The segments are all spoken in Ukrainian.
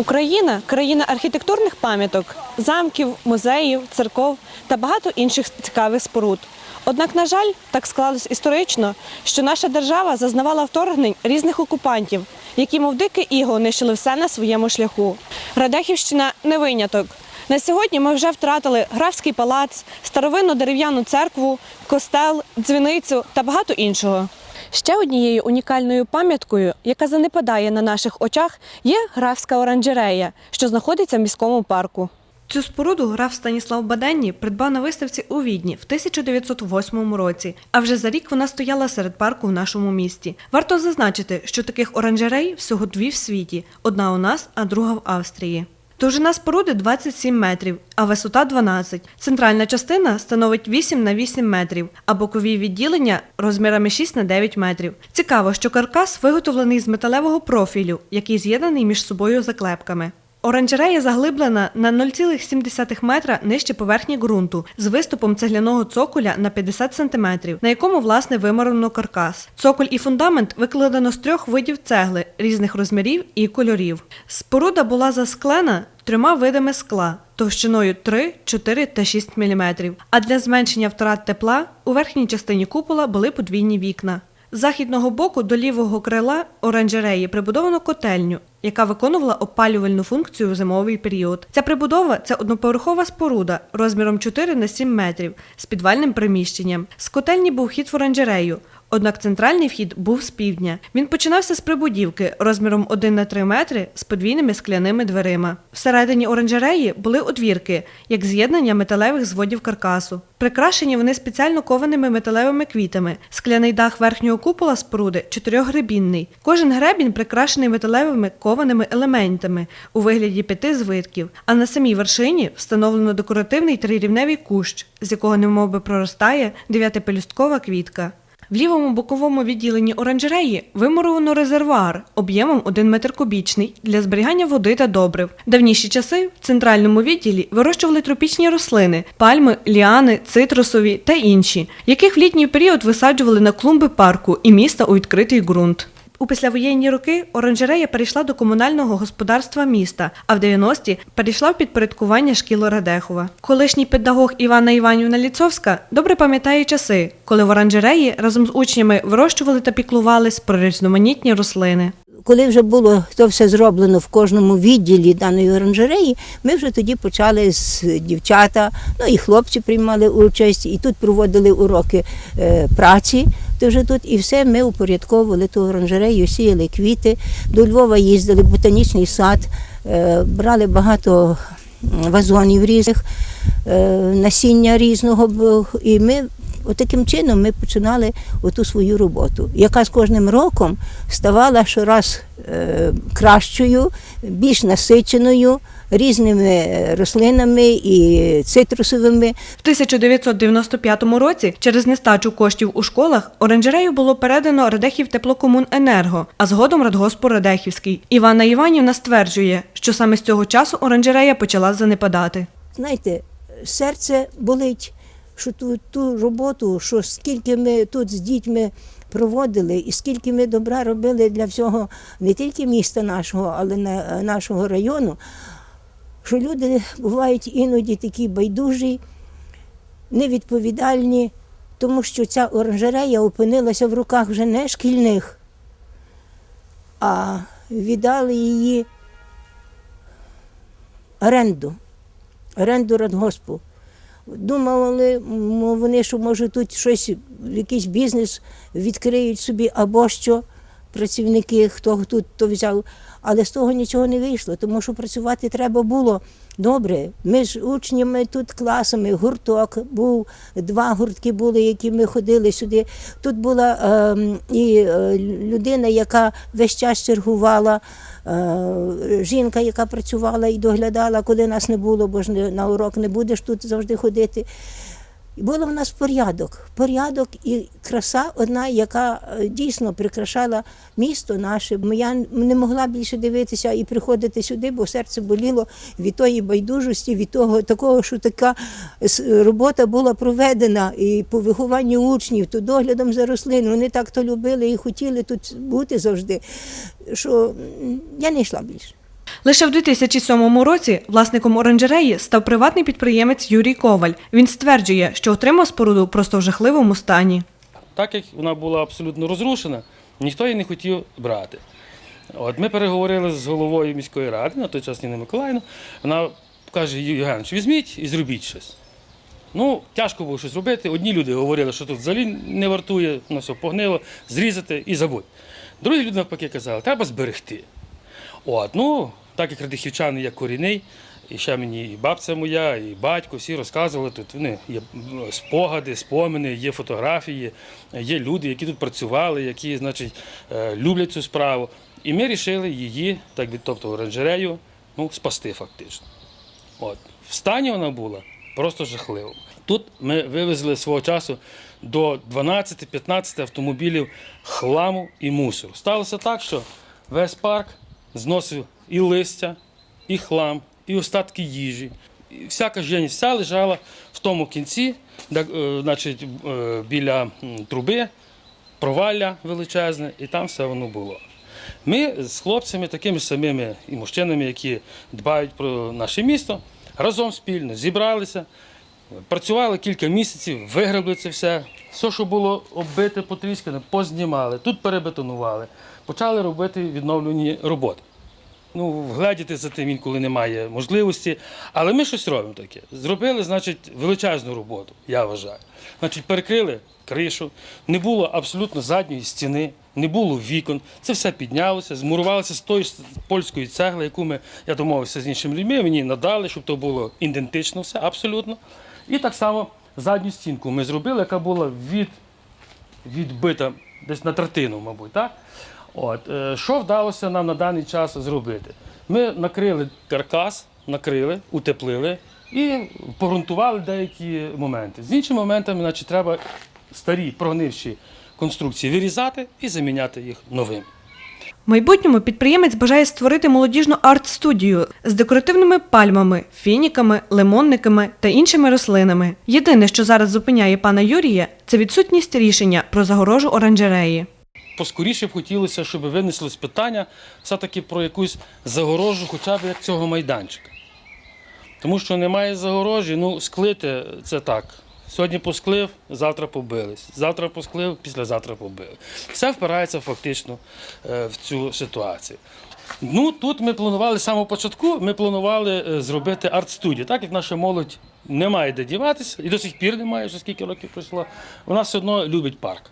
Україна країна архітектурних пам'яток, замків, музеїв, церков та багато інших цікавих споруд. Однак, на жаль, так склалось історично, що наша держава зазнавала вторгнень різних окупантів, які, мов дике іго, нищили все на своєму шляху. Радехівщина не виняток. На сьогодні ми вже втратили графський палац, старовинну дерев'яну церкву, костел, дзвіницю та багато іншого. Ще однією унікальною пам'яткою, яка занепадає на наших очах, є графська оранжерея, що знаходиться в міському парку. Цю споруду граф Станіслав Баденні придбав на виставці у Відні в 1908 році. А вже за рік вона стояла серед парку в нашому місті. Варто зазначити, що таких оранжерей всього дві в світі: одна у нас, а друга в Австрії. Довжина споруди 27 метрів, а висота 12. Центральна частина становить 8 на 8 метрів, а бокові відділення розмірами 6 на 9 метрів. Цікаво, що каркас виготовлений з металевого профілю, який з'єднаний між собою заклепками. Оранжерея заглиблена на 0,7 метра нижче поверхні ґрунту з виступом цегляного цоколя на 50 см, на якому власне виморено каркас. Цоколь і фундамент викладено з трьох видів цегли різних розмірів і кольорів. Споруда була засклена трьома видами скла товщиною 3, 4 та 6 мм. А для зменшення втрат тепла у верхній частині купола були подвійні вікна. З західного боку до лівого крила оранжереї прибудовано котельню, яка виконувала опалювальну функцію в зимовий період. Ця прибудова це одноповерхова споруда розміром 4 на 7 метрів з підвальним приміщенням. З котельні був хід в оранжерею. Однак центральний вхід був з півдня. Він починався з прибудівки розміром 1 на 3 метри з подвійними скляними дверима. Всередині оранжереї були одвірки, як з'єднання металевих зводів каркасу. Прикрашені вони спеціально кованими металевими квітами. Скляний дах верхнього купола споруди чотирьохгребінний. Кожен гребінь прикрашений металевими кованими елементами у вигляді п'яти звитків. А на самій вершині встановлено декоративний трирівневий кущ, з якого немовби проростає дев'ятипелюсткова квітка. В лівому боковому відділенні оранжереї вимуровано резервуар об'ємом 1 метр кубічний для зберігання води та добрив. Давніші часи в центральному відділі вирощували тропічні рослини, пальми, ліани, цитрусові та інші, яких в літній період висаджували на клумби парку і міста у відкритий ґрунт. У післявоєнні роки оранжерея перейшла до комунального господарства міста, а в 90-ті перейшла в підпорядкування шкіл Радехова. Колишній педагог Івана Іванівна Ліцовська добре пам'ятає часи, коли в оранжереї разом з учнями вирощували та піклувались про різноманітні рослини. Коли вже було то все зроблено в кожному відділі даної оранжереї, ми вже тоді почали з дівчата, ну і хлопці приймали участь, і тут проводили уроки е, праці. То вже тут і все ми упорядковували ту оранжерею, сіяли квіти. До Львова їздили, в ботанічний сад, е, брали багато вазонів різних, е, насіння різного. І ми Отаким чином ми починали оту свою роботу, яка з кожним роком ставала щораз е, кращою, більш насиченою різними е, рослинами і цитрусовими. В 1995 році через нестачу коштів у школах оранжерею було передано Радехів теплокомуненерго, а згодом Радгоспу Радехівський. Івана Іванівна стверджує, що саме з цього часу оранжерея почала занепадати. Знаєте, серце болить, що ту, ту роботу, що скільки ми тут з дітьми проводили, і скільки ми добра робили для всього не тільки міста нашого, але на, нашого району, що люди бувають іноді такі байдужі, невідповідальні, тому що ця оранжерея опинилася в руках вже не шкільних, а віддали її оренду, оренду радгоспу. Думали вони, що може тут щось, якийсь бізнес відкриють собі або що працівники, хто тут то взяв. Але з того нічого не вийшло, тому що працювати треба було добре. Ми ж учнями тут класами, гурток був, два гуртки були, які ми ходили сюди. Тут була ем, і е, людина, яка весь час чергувала, е, жінка, яка працювала і доглядала, коли нас не було, бо ж на урок не будеш тут завжди ходити. Було в нас порядок, порядок і краса одна, яка е, дійсно прикрашала місто наше. Я не могла більше дивитися і приходити сюди, бо серце боліло від тої байдужості, від того такого, що така робота була проведена і по вихованню учнів, то доглядом за рослин. Вони так то любили і хотіли тут бути завжди, що я не йшла більше. Лише в 2007 році власником оранжереї став приватний підприємець Юрій Коваль. Він стверджує, що отримав споруду просто в жахливому стані. Так як вона була абсолютно розрушена, ніхто її не хотів брати. От ми переговорили з головою міської ради, на той час Ніна Миколаївна. Вона каже, Євгенович, візьміть і зробіть щось. Ну, тяжко було щось робити. Одні люди говорили, що тут взагалі не вартує, на все погнило, зрізати і забудь. Другі люди навпаки казали, треба зберегти. От, ну, так як радихівчани я корінний, і ще мені і бабця моя, і батько, всі розказували тут. Вони є спогади, спомини, є фотографії, є люди, які тут працювали, які, значить, е, люблять цю справу. І ми вирішили її, так би, тобто оранжерею, ну, спасти фактично. От. В стані вона була просто жахливо. Тут ми вивезли свого часу до 12-15 автомобілів хламу і мусору. Сталося так, що весь парк зносив і листя, і хлам, і остатки їжі. І всяка женість вся лежала в тому кінці, де, е, значить, е, біля труби, провалля величезне, і там все воно було. Ми з хлопцями, такими самими і мужчинами, які дбають про наше місто, разом спільно зібралися, працювали кілька місяців, вигребли це все. Все, що було оббите, потріскане, познімали, тут перебетонували, почали робити відновлені роботи. Ну, вгледіти за тим інколи немає можливості, але ми щось робимо таке. Зробили, значить, величезну роботу, я вважаю. Значить, перекрили кришу, не було абсолютно задньої стіни, не було вікон. Це все піднялося, змурувалося з тої польської цегли, яку ми, я домовився з іншими людьми, мені надали, щоб то було ідентично все, абсолютно. І так само задню стінку ми зробили, яка була від, відбита десь на третину, мабуть. Так? От, е, що вдалося нам на даний час зробити? Ми накрили каркас, накрили, утеплили і погрунтували деякі моменти. З іншими моментами, значить, треба старі прогнивші конструкції вирізати і заміняти їх новим. Майбутньому підприємець бажає створити молодіжну арт-студію з декоративними пальмами, фініками, лимонниками та іншими рослинами. Єдине, що зараз зупиняє пана Юрія, це відсутність рішення про загорожу оранжереї. Поскоріше б хотілося, щоб винеслось питання все-таки про якусь загорожу, хоча б як цього майданчика. Тому що немає загорожі, ну, склити це так. Сьогодні посклив, завтра побились. Завтра посклив, післязавтра побили. Все впирається фактично е, в цю ситуацію. Ну, тут ми планували з самого початку, ми планували е, зробити арт-студію. Так як наша молодь не має де діватися, і до сих пір немає, вже скільки років пройшло, вона все одно любить парк.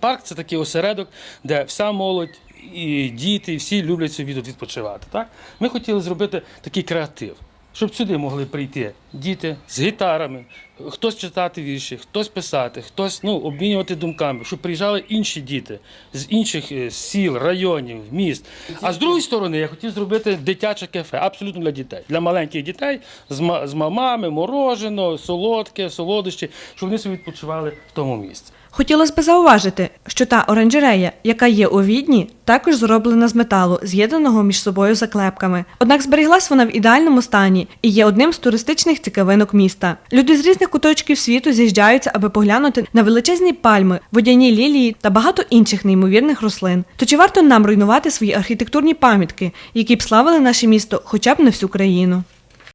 Парк це такий осередок, де вся молодь і діти, і всі люблять собі тут відпочивати. Так? Ми хотіли зробити такий креатив, щоб сюди могли прийти діти з гітарами, хтось читати вірші, хтось писати, хтось ну, обмінювати думками, щоб приїжджали інші діти з інших е, сіл, районів, міст. А з другої сторони, я хотів зробити дитяче кафе, абсолютно для дітей, для маленьких дітей з, ма- з мамами, мороженого, солодке, солодощі, щоб вони собі відпочивали в тому місці. Хотілося б зауважити, що та оранжерея, яка є у Відні, також зроблена з металу, з'єднаного між собою заклепками. Однак зберіглась вона в ідеальному стані і є одним з туристичних цікавинок міста. Люди з різних куточків світу з'їжджаються, аби поглянути на величезні пальми, водяні лілії та багато інших неймовірних рослин. То чи варто нам руйнувати свої архітектурні пам'ятки, які б славили наше місто хоча б на всю країну?